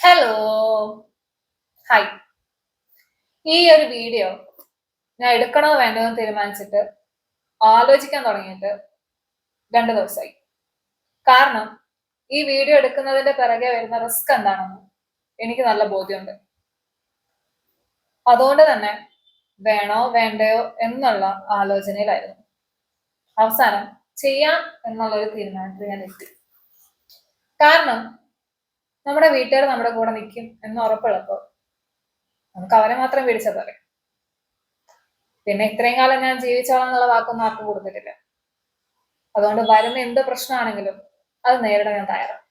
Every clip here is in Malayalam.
ഹലോ ഹായ് ഈ ഒരു വീഡിയോ ഞാൻ എടുക്കണോ വേണ്ടോ എന്ന് തീരുമാനിച്ചിട്ട് ആലോചിക്കാൻ തുടങ്ങിയിട്ട് രണ്ട് ദിവസമായി. കാരണം ഈ വീഡിയോ എടുക്കുന്നതിന്റെ പിറകെ വരുന്ന റിസ്ക് എന്താണെന്ന് എനിക്ക് നല്ല ബോധ്യമുണ്ട്. അതുകൊണ്ട് തന്നെ വേണോ വേണ്ടയോ എന്നുള്ള ആലോചനയിലായിരുന്നു. അവസാനം ചെയ്യാം എന്നുള്ളൊരു തീരുമാനത്തിൽ ഞാൻ എത്തി. കാരണം നമ്മുടെ വീട്ടുകാർ നമ്മുടെ കൂടെ നിൽക്കും എന്ന് ഉറപ്പുള്ളപ്പോൾ നമുക്ക് അവരെ മാത്രം പേടിച്ചാൽ പോരെ. പിന്നെ ഇത്രയും കാലം ഞാൻ ജീവിച്ചോളാം എന്നുള്ള വാക്കൊന്നും ആർക്കും കൊടുത്തിട്ടില്ല. അതുകൊണ്ട് വരുന്ന എന്ത് പ്രശ്നമാണെങ്കിലും അത് നേരിടാൻ ഞാൻ തയ്യാറാണ്.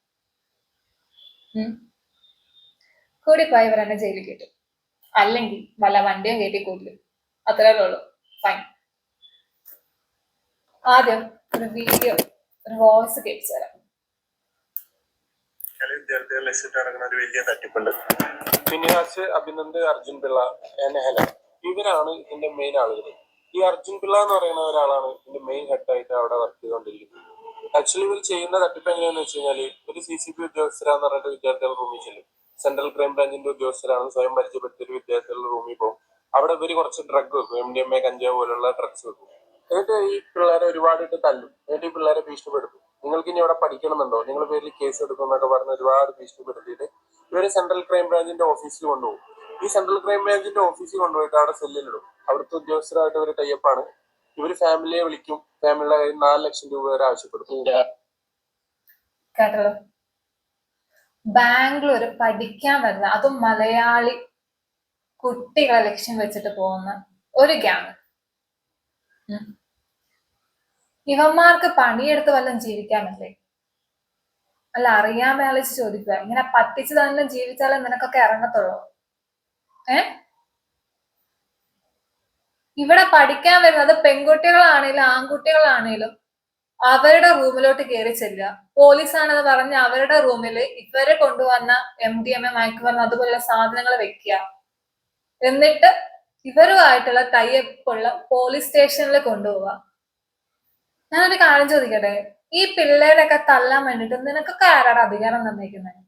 കൂടി കൂടിപ്പോയി ഇവർ എന്നെ ജയിലിൽ കയറ്റും. അല്ലെങ്കിൽ വല്ല വണ്ടിയും കയറ്റി കൊല്ലും അത്രേ ഉള്ളൂ. ഫൈൻ ആദ്യം ഒരു വീഡിയോ ഒരു വോയിസ് കേൾപ്പിച്ചു തരാം ചില വിദ്യാർത്ഥികൾ ലക്ഷ്യത്ത് നടക്കുന്ന ഒരു വലിയ തട്ടിപ്പുണ്ട്. Phineas Abhinand Arjun Pillai Helen. ഇവരാണ് ഇതിന്റെ മെയിൻ ആളുകൾ ഈ അർജുൻ പിള്ള എന്ന് പറയുന്ന ഒരാളാണ് ഇതിന്റെ മെയിൻ ഹെഡായിട്ട് അവിടെ വർക്ക് ചെയ്തുകൊണ്ടിരിക്കുന്നത് ആക്ച്വലി ഇവർ ചെയ്യുന്ന തട്ടിപ്പ് എങ്ങനെയാന്ന് വെച്ച് കഴിഞ്ഞാൽ ഒരു സി സി പി ഉദ്യോഗസ്ഥരാന്ന് പറഞ്ഞിട്ട് വിദ്യാർത്ഥികൾ റൂമിൽ ചെല്ലും. സെൻട്രൽ ക്രൈം ബ്രാഞ്ചിന്റെ ഉദ്യോഗസ്ഥരാണ് സ്വയം പരിചയപ്പെടുത്തിയ വിദ്യാർത്ഥികളുടെ റൂമിൽ പോകും. അവിടെ ഇവർ കുറച്ച് ഡ്രഗ് വെക്കും. എം ഡി എം എ കഞ്ചാവ് പോലുള്ള ഡ്രഗ്സ് വെക്കും. എന്നിട്ട് ഈ പിള്ളേരെ ഒരുപാട് തല്ലും. എന്നിട്ട് ഈ പിള്ളേരെ ഭീഷണിപ്പെടുത്തും. നിങ്ങൾക്ക് ഇനി അവിടെ പഠിക്കണമെന്നുണ്ടോ? നിങ്ങൾ പേരിൽ കേസ് എടുക്കും എന്നൊക്കെ പറഞ്ഞ് ഒരുപാട് ഭീഷണിപ്പെടുത്തിയിട്ട് ഇവർ സെൻട്രൽ ക്രൈം ബ്രാഞ്ചിന്റെ ഓഫീസിൽ കൊണ്ടുപോകും. ഈ സെൻട്രൽ ക്രൈം ബ്രാഞ്ചിന്റെ ഓഫീസിൽ കൊണ്ടുപോയിട്ട് അവിടെ സെല്ലിലിടും അവിടുത്തെ ഉദ്യോഗസ്ഥരായിട്ട് ഇവർ ടൈപ്പാണ് ഇവർ ഫാമിലിയെ വിളിക്കും. ഫാമിലിയുടെ കയ്യിൽ നാല് ലക്ഷം രൂപ വരെ ആവശ്യപ്പെടും. കേട്ടല്ലോ? ബാംഗ്ലൂർ പഠിക്കാൻ വരുന്ന അതും മലയാളി കുട്ടികളെ ലക്ഷ്യം വെച്ചിട്ട് പോകുന്ന ഒരു ഗ്യാങ്. ഇവന്മാർക്ക് പണിയെടുത്ത് വല്ലതും ജീവിക്കാമല്ലേ അല്ല അറിയാൻ മേളിച്ച് ചോദിക്കുക ഇങ്ങനെ പറ്റിച്ച് തന്നെ ജീവിച്ചാലേ നിനക്കൊക്കെ ഇറങ്ങത്തുള്ളൂ. ഏ? ഇവിടെ പഠിക്കാൻ വരുന്നത് പെൺകുട്ടികളാണേലും ആൺകുട്ടികളാണേലും അവരുടെ റൂമിലോട്ട് കയറി ചെല്ലുക. പോലീസാണെന്ന് പറഞ്ഞ് അവരുടെ റൂമിൽ ഇവരെ കൊണ്ടുവന്ന എം ഡി എം എ മയക്കുമരുന്ന് അതുപോലുള്ള സാധനങ്ങൾ വെക്കുക. എന്നിട്ട് ഇവരുമായിട്ടുള്ള ടൈപ്പുള്ള പോലീസ് സ്റ്റേഷനിൽ കൊണ്ടുപോവുക. ഞാനൊരു കാര്യം ചോദിക്കട്ടെ? ഈ പിള്ളേരൊക്കെ തല്ലാൻ വേണ്ടിട്ട് നിനക്കൊക്കെ ആരാണ് അധികാരം തന്നേക്കുന്നത്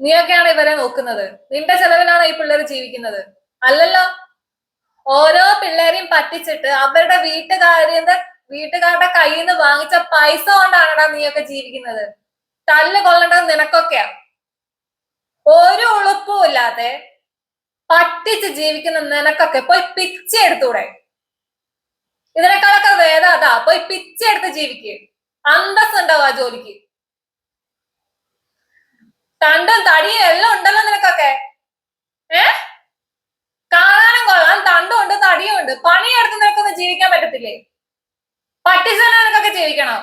നീയൊക്കെയാണ് ഇവരെ നോക്കുന്നത്? നിന്റെ ചെലവിലാണ് ഈ പിള്ളേർ ജീവിക്കുന്നത്? അല്ലല്ലോ. ഓരോ പിള്ളേരെയും പറ്റിച്ചിട്ട് അവരുടെ വീട്ടുകാരിന്റെ വീട്ടുകാരുടെ കയ്യിൽ നിന്ന് വാങ്ങിച്ച പൈസ കൊണ്ടാണടാ നീയൊക്കെ ജീവിക്കുന്നത്. തല്ല് കൊള്ളേണ്ടത് നിനക്കൊക്കെയാ. ഒരു ഉളുപ്പും ഇല്ലാതെ പറ്റിച്ച് ജീവിക്കുന്ന നിനക്കൊക്കെ പോയി പിച്ച എടുത്തൂടെ? ഇതിനേക്കാളൊക്കെ വേദം അതാ. പോയി ഈ പിച്ചെടുത്ത് ജീവിക്ക്. അന്തസ് ഉണ്ടാവും ആ ജോലിക്ക്. തണ്ടും തടിയും എല്ലാം ഉണ്ടല്ലോ നിനക്കൊക്കെ. ഏ? കാണാനും കൊള്ളാം. തണ്ടും ഉണ്ട് തടിയും ഉണ്ട്. പണിയെടുത്ത് നിനക്കൊന്നും ജീവിക്കാൻ പറ്റത്തില്ലേ? പട്ടിച്ചന നിനക്കൊക്കെ ജീവിക്കണം.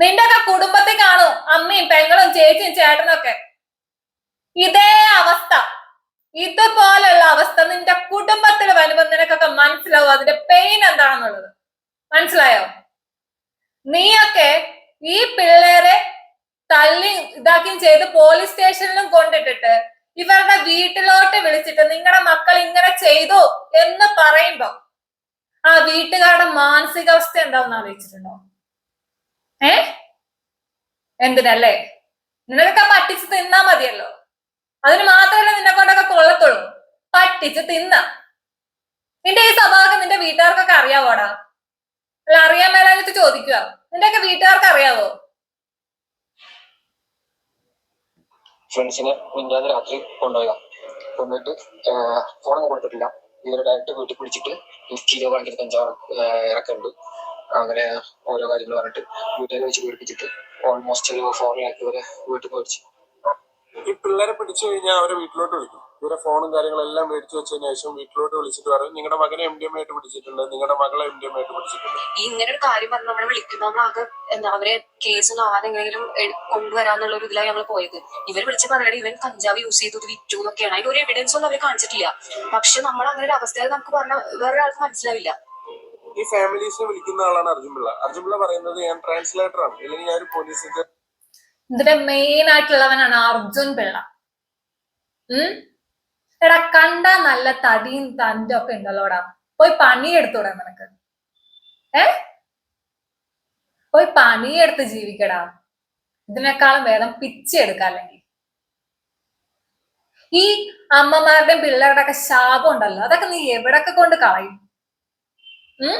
നിന്റെ ഒക്കെ കുടുംബത്തിൽ കാണും. അമ്മയും പെങ്ങളും ചേച്ചിയും ചേട്ടനും ഒക്കെ ഇതേ അവസ്ഥ. കുടുംബത്തിൽ വരുമ്പോ നിനക്കൊക്കെ മനസ്സിലാവും അതിന്റെ പെയിൻ എന്താണെന്നുള്ളത്. മനസ്സിലായോ? നീയൊക്കെ ഈ പിള്ളേരെ തല്ലി ഇതാക്കിയും ചെയ്ത് പോലീസ് സ്റ്റേഷനിലും കൊണ്ടിട്ടിട്ട് ഇവരുടെ വീട്ടിലോട്ട് വിളിച്ചിട്ട് നിങ്ങളുടെ മക്കൾ ഇങ്ങനെ ചെയ്തു എന്ന് പറയുമ്പോ ആ വീട്ടുകാരുടെ മാനസികാവസ്ഥ എന്താണെന്ന് ആലോചിച്ചിട്ടുണ്ടോ? ഏ? എന്തിനല്ലേ? നിനക്കൊക്കെ പറ്റിച്ച് തിന്നാ മതിയല്ലോ. അതിന് മാത്രമല്ല നിന്നെ കൊണ്ടൊക്കെ കൊള്ളത്തുള്ളൂ. പറ്റിച്ച് തിന്ന നിന്റെ ഈ സ്വഭാവം നിന്റെ വീട്ടുകാർക്കൊക്കെ അറിയാവോടാ? അല്ല അറിയാൻ മേലാഞ്ഞിട്ട് ചോദിക്കുക. നിന്റെയൊക്കെ വീട്ടുകാർക്ക് അറിയാവോ? ഫ്രണ്ട്സിനെ മിന്നാന്ന് രാത്രി കൊണ്ടുപോയതാ. കൊണ്ടുപോയിട്ട് ഫോണൊന്നും കൊടുത്തിട്ടില്ല. ഇവരെ ഡയറക്റ്റ് വീട്ടിൽ പിടിച്ചിട്ട് കിലോ കണക്കിന് കഞ്ചാവ് ഇറക്കുന്നുണ്ട് അങ്ങനെ ഓരോ കാര്യങ്ങൾ പറഞ്ഞിട്ട് വീട്ടിൽ വെച്ച് പീഡിപ്പിച്ചിട്ട് ഓൾമോസ്റ്റ് ഒരു ഫോർ ലാക്ക് വരെ വീട്ടിൽ പോയിച്ചു ഈ പിള്ളേരെ പിടിച്ചു കഴിഞ്ഞാൽ അവരെ വീട്ടിലോട്ട് വിളിക്കും. ഇവരെ ഫോണും കാര്യങ്ങളെല്ലാം മേടിച്ചു വെച്ചതിന് ശേഷം വീട്ടിലോട്ട് വിളിച്ചിട്ട് പറയും നിങ്ങളുടെ മകനെ എം ഡി എം ആയിട്ട് പിടിച്ചിട്ടുണ്ട് നിങ്ങളുടെ മകളെ എം ഡി എം ആയിട്ട് പിടിച്ചിട്ടുണ്ട്. ഈ ഇങ്ങനെ ഒരു കാര്യം പറഞ്ഞ് നമ്മളെ വിളിക്കുമ്പോൾ ആകെ എന്താ അവരെ കേസൊന്നും ആരെങ്കിലും കൊണ്ടുവരാന്നുള്ള ഒരു ഇതിലാണ് നമ്മൾ പോയത്. ഇവർ വിളിച്ച് പറയുന്നത് ഇവൻ കഞ്ചാവ് യൂസ് ചെയ്തു വിറ്റു എന്നൊക്കെയാണ്. അതിന്റെ ഒരു എവിഡൻസ് ഒന്നും അവർ കാണിച്ചിട്ടില്ല. പക്ഷെ നമ്മൾ അങ്ങനെ ഒരു അവസ്ഥയിൽ നമുക്ക് പറഞ്ഞ വേറെ ആൾക്ക് മനസ്സിലാവില്ല. ഈ ഫാമിലീസിനെ വിളിക്കുന്ന ആളാണ് അർജുൻ പിള്ള. അർജുൻ പിള്ള പറയുന്നത് ഞാൻ ട്രാൻസ്ലേറ്റർ ആണ്. അല്ലെങ്കിൽ ഞാൻ ഒരു പോലീസ് ഇതിന്റെ മെയിൻ ആയിട്ടുള്ളവനാണ് അർജുൻ പിള്ള. ഉം? എടാ കണ്ട നല്ല തടിയും തണ്ടും ഒക്കെ ഉണ്ടല്ലോടാ. പോയി പണിയെടുത്തൂടാ നിനക്ക്. ഏ? പോയി പണിയെടുത്ത് ജീവിക്കടാ. ഇതിനേക്കാളും വേദം പിച്ചെടുക്കാം അല്ലെങ്കിൽ ഈ അമ്മമാരുടെയും പിള്ളേരുടെ ഒക്കെ ശാപം ഉണ്ടല്ലോ അതൊക്കെ നീ എവിടൊക്കെ കൊണ്ട് കളയും? ഉം?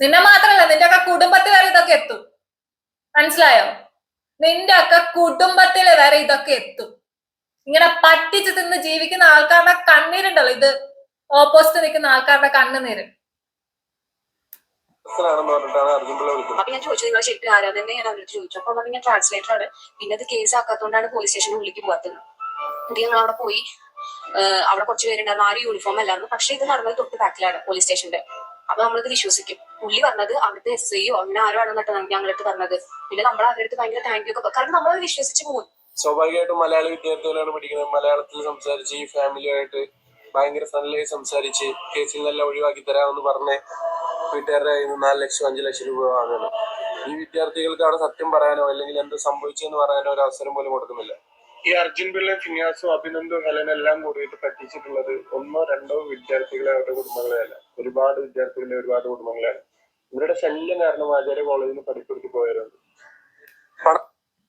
നിന്നെ മാത്രല്ല നിന്റെ ഒക്കെ കുടുംബത്തിൽ വരെ ഇതൊക്കെ എത്തും. മനസ്സിലായോ? നിന്റെ ഒക്കെ കുടുംബത്തിൽ വരെ ഇതൊക്കെ എത്തും. ഇങ്ങനെ പറ്റിച്ച് തിന്ന് ജീവിക്കുന്ന ആൾക്കാരുടെ കണ്ണീരുണ്ടല്ലോ. ഇത് ഓപ്പോസിറ്റ് നിൽക്കുന്ന ആൾക്കാരുടെ കണ്ണുനീര്. അപ്പൊ ഞാൻ ചോദിച്ചു നിങ്ങൾ ശരിക്കും ആരാ തന്നെ ഞാൻ അവരോട് ചോദിച്ചു. അപ്പൊ പറഞ്ഞു ഞാൻ ട്രാൻസ്ലേറ്റർ ആണ്. പിന്നെ അത് കേസ് ആക്കാത്തോണ്ടാണ് പോലീസ് സ്റ്റേഷനിൽ ഉള്ളിലേക്ക് പോകാത്തത്. എന്നിട്ട് ഞങ്ങൾ അവിടെ പോയി അവിടെ കുറച്ച് പേരുണ്ടായിരുന്നു. ആരും യൂണിഫോം അല്ലായിരുന്നു. പക്ഷെ ഇത് നടന്നത് തൊട്ട് ബാക്കിലാണ് പോലീസ് സ്റ്റേഷന്റെ അപ്പൊ നമ്മളിത് വിശ്വസിക്കും. പുള്ളി പറഞ്ഞത് അവിടുത്തെ എസ് ഐയോ അങ്ങനെ ആരോ ആണെന്നിട്ട് ഞങ്ങളടുത്ത് പറഞ്ഞത്. പിന്നെ നമ്മൾ അവരടുത്ത് ഭയങ്കര താങ്ക് യു ഒക്കെ. കാരണം നമ്മളത് വിശ്വസിച്ച് പോകും സ്വാഭാവികമായിട്ടും മലയാളി വിദ്യാർത്ഥികളാണ് പഠിക്കുന്നത്. മലയാളത്തിൽ സംസാരിച്ച് ഈ ഫാമിലിയായിട്ട് ഭയങ്കര ഫ്രണ്ട്ലിയായി സംസാരിച്ച് കേസിൽ നിന്നെല്ലാം ഒഴിവാക്കി തരാമെന്ന് പറഞ്ഞ് വീട്ടുകാരുടെ കയ്യിൽ നിന്ന് നാല് ലക്ഷം അഞ്ച് ലക്ഷം രൂപ വാങ്ങണം. ഈ വിദ്യാർത്ഥികൾക്ക് അവിടെ സത്യം പറയാനോ അല്ലെങ്കിൽ എന്ത് സംഭവിച്ചെന്ന് പറയാനോ ഒരു അവസരം പോലും കൊടുക്കുന്നില്ല. ഈ അർജുൻ പിള്ള ഫിനിയാസും അഭിനന്ദും ഹെലൻ എല്ലാം കൂടിയിട്ട് പറ്റിച്ചിട്ടുള്ളത് ഒന്നോ രണ്ടോ വിദ്യാർത്ഥികളെ അവരുടെ കുടുംബങ്ങളെയല്ല. ഒരുപാട് വിദ്യാർത്ഥികളെ ഒരുപാട് കുടുംബങ്ങളെയാണ്. ഇവരുടെ ശല്യം കാരണം ആചാര്യ കോളേജിൽ നിന്ന് പഠിപ്പെടുത്തി പോയവരുണ്ട്.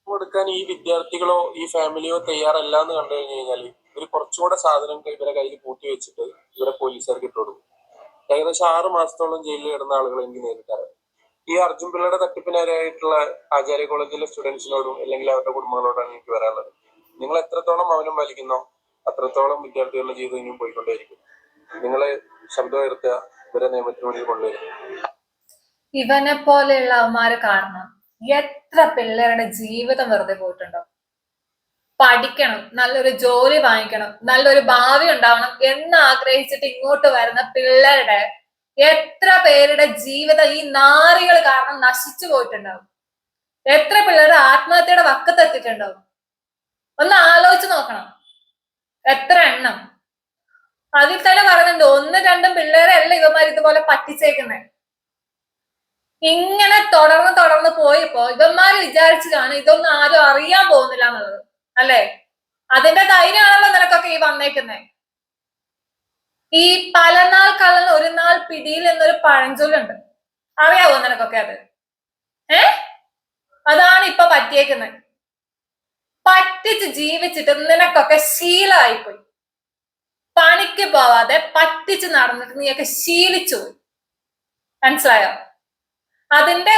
കൊടുക്കാൻ ഈ വിദ്യാർത്ഥികളോ ഈ ഫാമിലിയോ തയ്യാറല്ല എന്ന് കണ്ടു കഴിഞ്ഞു കഴിഞ്ഞാൽ ഇവർ കുറച്ചുകൂടെ സാധനം ഇവരെ കയ്യിൽ പൂട്ടി വെച്ചിട്ട് ഇവരെ പോലീസുകാർക്ക് ഇട്ടു കൊടുക്കും. ഏകദേശം ആറ് മാസത്തോളം ജയിലിൽ കിടന്ന ആളുകൾ എനിക്ക് നേരിട്ടറിയാം ഈ അർജുൻ പിള്ളയുടെ തട്ടിപ്പിനാരായിട്ടുള്ള ആചാര്യ കോളേജിലെ സ്റ്റുഡൻസിനോടും അല്ലെങ്കിൽ അവരുടെ കുടുംബങ്ങളോടാണ് എനിക്ക് പറയാനുള്ളത്. നിങ്ങൾ എത്രത്തോളം മൗനം പാലിക്കുന്നോ അത്രത്തോളം വിദ്യാർത്ഥികളുടെ ജീവിതം ഇനിയും പോയിക്കൊണ്ടേയിരിക്കും. നിങ്ങളെ ശബ്ദം ഉയർത്തുക ഇവരെ നിയമത്തിന് കൊണ്ടുവരും ഇവനെ പോലെയുള്ള അവന്മാരെ കാരണം എത്ര പിള്ളേരുടെ ജീവിതം വെറുതെ പോയിട്ടുണ്ടോ? പഠിക്കണം നല്ലൊരു ജോലി വാങ്ങിക്കണം നല്ലൊരു ഭാവി ഉണ്ടാവണം എന്ന് ആഗ്രഹിച്ചിട്ട് ഇങ്ങോട്ട് വരുന്ന പിള്ളേരുടെ എത്ര പേരുടെ ജീവിതം ഈ നാറികൾ കാരണം നശിച്ചു പോയിട്ടുണ്ടാവും? എത്ര പിള്ളേരുടെ ആത്മഹത്യയുടെ വക്കത്തെത്തിയിട്ടുണ്ടാവും ഒന്ന് ആലോചിച്ച് നോക്കണം. എത്ര എണ്ണം? അതിൽ തന്നെ പറയുന്നുണ്ട് ഒന്ന് രണ്ടും പിള്ളേരെ അല്ല ഇവന്മാർ ഇതുപോലെ പറ്റിച്ചേക്കുന്നേ. ഇങ്ങനെ തുടർന്ന് തുടർന്ന് പോയപ്പോ ഇവന്മാര് വിചാരിച്ചു കാണും ഇതൊന്നും ആരും അറിയാൻ പോകുന്നില്ല എന്നുള്ളത്. അല്ലെ? അതിന്റെ ധൈര്യമാണല്ലോ നിനക്കൊക്കെ ഈ വന്നേക്കുന്നേ. ഈ പല നാൾ കള്ളൻ ഒരു നാൾ പിടിയിൽ എന്നൊരു പഴഞ്ചൊല്ലുണ്ട്. അറിയാവോ നിനക്കൊക്കെ അത്? ഏ? അതാണ് ഇപ്പൊ പറ്റിയേക്കുന്നത് പറ്റിച്ച് ജീവിച്ചിട്ട് നിനക്കൊക്കെ ശീലമായിപ്പോയി പണിക്ക് പോവാതെ പറ്റിച്ച് നടന്നിട്ട് നീയൊക്കെ ശീലിച്ചു പോയി മനസ്സിലായോ? അതിന്റെ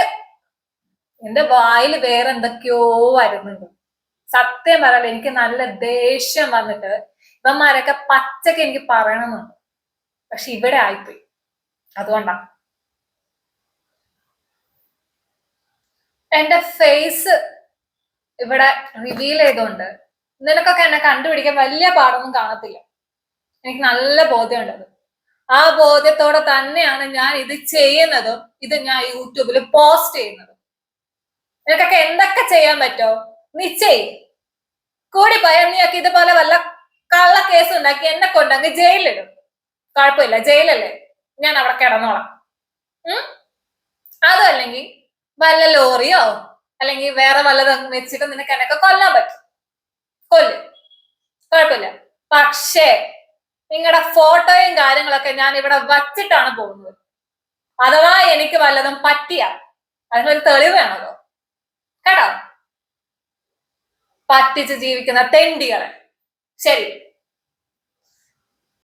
എന്റെ വായിൽ വേറെ എന്തൊക്കെയോ വരുന്നുണ്ട്. സത്യം പറയാൻ എനിക്ക് നല്ല ദേഷ്യം വന്നിട്ട് ഇവന്മാരൊക്കെ പച്ചക്ക് എനിക്ക് പറയണമെന്നുണ്ട് പക്ഷെ ഇവിടെ ആയിപ്പോയി. അതുകൊണ്ടാ. എന്റെ ഫേസ് ഇവിടെ റിവീൽ ചെയ്തുകൊണ്ട് നിനക്കൊക്കെ എന്നെ കണ്ടുപിടിക്കാൻ വലിയ പാടൊന്നും കാണത്തില്ല. എനിക്ക് നല്ല ബോധ്യമുണ്ട് അത്. ആ ബോധ്യത്തോടെ തന്നെയാണ് ഞാൻ ഇത് ചെയ്യുന്നതും ഇത് ഞാൻ യൂട്യൂബിൽ പോസ്റ്റ് ചെയ്യുന്നതും. നിനക്കൊക്കെ എന്തൊക്കെ ചെയ്യാൻ പറ്റോ? നീ ചെയ് കൂടി പോയ നീയൊക്കെ ഇതുപോലെ വല്ല കള്ള കേസ് ഉണ്ടാക്കി എന്നെ കൊണ്ടങ്ങ് ജയിലിടും കുഴപ്പമില്ല ജയിലല്ലേ? ഞാൻ അവിടെ കിടന്നോളാം. ഉം? അതും അല്ലെങ്കിൽ വല്ല ലോറിയോ അല്ലെങ്കിൽ വേറെ വല്ലതും വെച്ചിട്ട് നിനക്ക് എന്നൊക്കെ കൊല്ലാൻ പറ്റും. കൊല്ല്. കുഴപ്പമില്ല. പക്ഷേ നിങ്ങളുടെ ഫോട്ടോയും കാര്യങ്ങളൊക്കെ ഞാൻ ഇവിടെ വച്ചിട്ടാണ് പോകുന്നത്. അഥവാ എനിക്ക് വല്ലതും പറ്റിയ അതിനൊരു തെളിവ് വേണമല്ലോ. കേട്ടോ? പറ്റിച്ച് ജീവിക്കുന്ന തെണ്ടികളെ. ശരി.